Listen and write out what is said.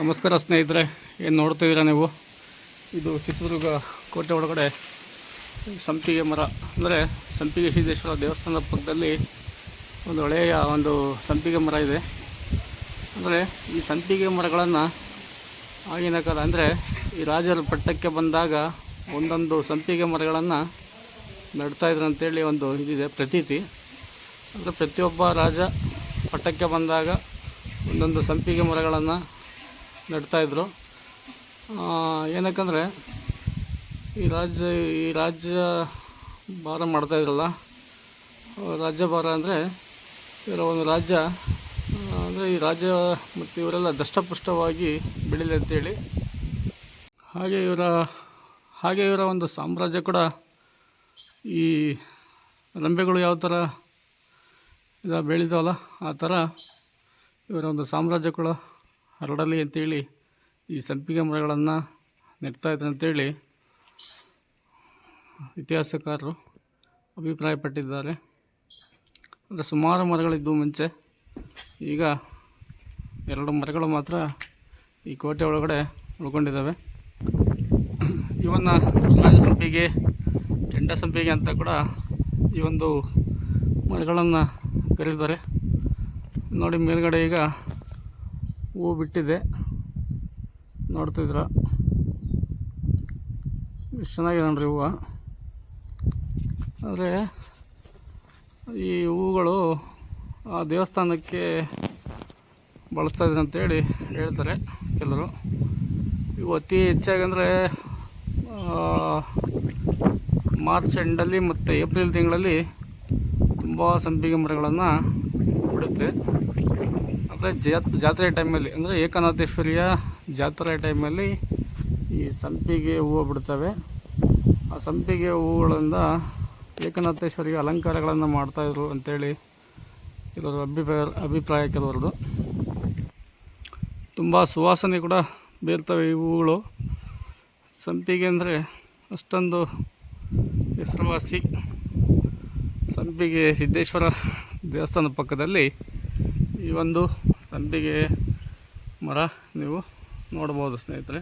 ನಮಸ್ಕಾರ ಸ್ನೇಹಿತರೆ, ಏನು ನೋಡ್ತಿದ್ದೀರಾ ನೀವು? ಇದು ಚಿತ್ರದುರ್ಗ ಕೋಟೆ ಒಳಗಡೆ ಸಂಪಿಗೆ ಮರ, ಅಂದರೆ ಸಂಪಿಗೆ ಸಿದ್ದೇಶ್ವರ ದೇವಸ್ಥಾನದ ಪಕ್ಕದಲ್ಲಿ ಒಂದು ಹಳೆಯ ಒಂದು ಸಂಪಿಗೆ ಮರ ಇದೆ. ಅಂದರೆ ಈ ಸಂಪಿಗೆ ಮರಗಳನ್ನು ಆಗಿನ ಕಾಲ, ಅಂದರೆ ಈ ರಾಜರ ಪಟ್ಟಕ್ಕೆ ಬಂದಾಗ ಒಂದೊಂದು ಸಂಪಿಗೆ ಮರಗಳನ್ನು ನೆಡ್ತಾಯಿದ್ರು ಅಂತೇಳಿ ಒಂದು ಇದಿದೆ ಪ್ರತೀತಿ. ಅಂದರೆ ಪ್ರತಿಯೊಬ್ಬ ರಾಜ ಪಟ್ಟಕ್ಕೆ ಬಂದಾಗ ಒಂದೊಂದು ಸಂಪಿಗೆ ಮರಗಳನ್ನು ನೆಡ್ತಾಯಿದ್ರು ಏನಕ್ಕಂದರೆ, ಈ ರಾಜ್ಯ ಈ ರಾಜ್ಯ ಭಾರ ಮಾಡ್ತಾಯಿದ್ರಲ್ಲ ರಾಜ್ಯ ಭಾರ ಅಂದರೆ ಇವರ ಒಂದು ರಾಜ್ಯ ಅಂದರೆ ಈ ರಾಜ್ಯ ಮತ್ತು ಇವರೆಲ್ಲ ದಷ್ಟಪುಷ್ಟವಾಗಿ ಬೆಳೀಲಿ ಅಂತೇಳಿ ಹಾಗೆ ಇವರ ಹಾಗೆ ಇವರ ಒಂದು ಸಾಮ್ರಾಜ್ಯ ಕೂಡ ಈ ರಂಬೆಗಳು ಯಾವ ಥರ ಇದು ಬೆಳೀತಾವಲ್ಲ ಆ ಥರ ಇವರ ಒಂದು ಸಾಮ್ರಾಜ್ಯ ಕೂಡ ಹರಡಲಿ ಅಂತೇಳಿ ಈ ಸಂಪಿಗೆ ಮರಗಳನ್ನು ನೆಡ್ತಾಯಿದ್ರು ಅಂತೇಳಿ ಇತಿಹಾಸಕಾರರು ಅಭಿಪ್ರಾಯಪಟ್ಟಿದ್ದಾರೆ. ಅಂದರೆ ಸುಮಾರು ಮರಗಳಿದ್ದವು ಮುಂಚೆ ಈಗ ಎರಡು ಮರಗಳು ಮಾತ್ರ ಈ ಕೋಟೆ ಒಳಗಡೆ ಉಳ್ಕೊಂಡಿದ್ದಾವೆ. ಇವನ್ನು ಸಂಪಿಗೆ ಕೆಂಡ ಸಂಪಿಗೆ ಅಂತ ಕೂಡ ಈ ಒಂದು ಮರಗಳನ್ನು ಕರೀತಾರೆ. ನೋಡಿ ಮೇಲ್ಗಡೆ ಈಗ ಹೂವು ಬಿಟ್ಟಿದೆ. ನೋಡ್ತಿದ್ರ ಎಷ್ಟು ಚೆನ್ನಾಗಿದೆ ನೋಡ್ರಿ ಹೂವು. ಆದರೆ ಈ ಹೂಗಳು ಆ ದೇವಸ್ಥಾನಕ್ಕೆ ಬಳಸ್ತಾ ಇದ್ರು ಅಂತೇಳಿ ಹೇಳ್ತಾರೆ ಕೆಲವರು. ಇವು ಅತಿ ಹೆಚ್ಚಾಗಿ ಅಂದರೆ ಮಾರ್ಚ್ ಎಂಡಲ್ಲಿ ಮತ್ತು ಏಪ್ರಿಲ್ ತಿಂಗಳಲ್ಲಿ ತುಂಬ ಸಂಪಿಗೆ ಮರಗಳನ್ನು ಬಿಡುತ್ತೆ. ಅಂದರೆ ಜಾತ್ ಜಾತ್ರೆ ಟೈಮಲ್ಲಿ, ಅಂದರೆ ಏಕನಾಥೇಶ್ವರಿಯ ಜಾತ್ರೆ ಟೈಮಲ್ಲಿ ಈ ಸಂಪಿಗೆ ಹೂವು ಬಿಡ್ತವೆ. ಆ ಸಂಪಿಗೆ ಹೂವುಗಳಿಂದ ಏಕನಾಥೇಶ್ವರಿಗೆ ಅಲಂಕಾರಗಳನ್ನು ಮಾಡ್ತಾಯಿದ್ರು ಅಂತೇಳಿ ಕೆಲವರು ಅಭಿಪ್ರಾಯ ಅಭಿಪ್ರಾಯ ಕೆಲವರದು. ತುಂಬ ಸುವಾಸನೆ ಕೂಡ ಬೀರ್ತವೆ ಈ ಹೂಗಳು ಸಂಪಿಗೆ ಅಂದರೆ ಅಷ್ಟೊಂದು ಹೆಸರುವಾಸಿ ಸಂಪಿಗೆ ಸಿದ್ದೇಶ್ವರ ದೇವಸ್ಥಾನದ ಪಕ್ಕದಲ್ಲಿ ಈ ಒಂದು ಸಂಪಿಗೆ ಮರ ನೀವು ನೋಡ್ಬೋದು ಸ್ನೇಹಿತರೆ.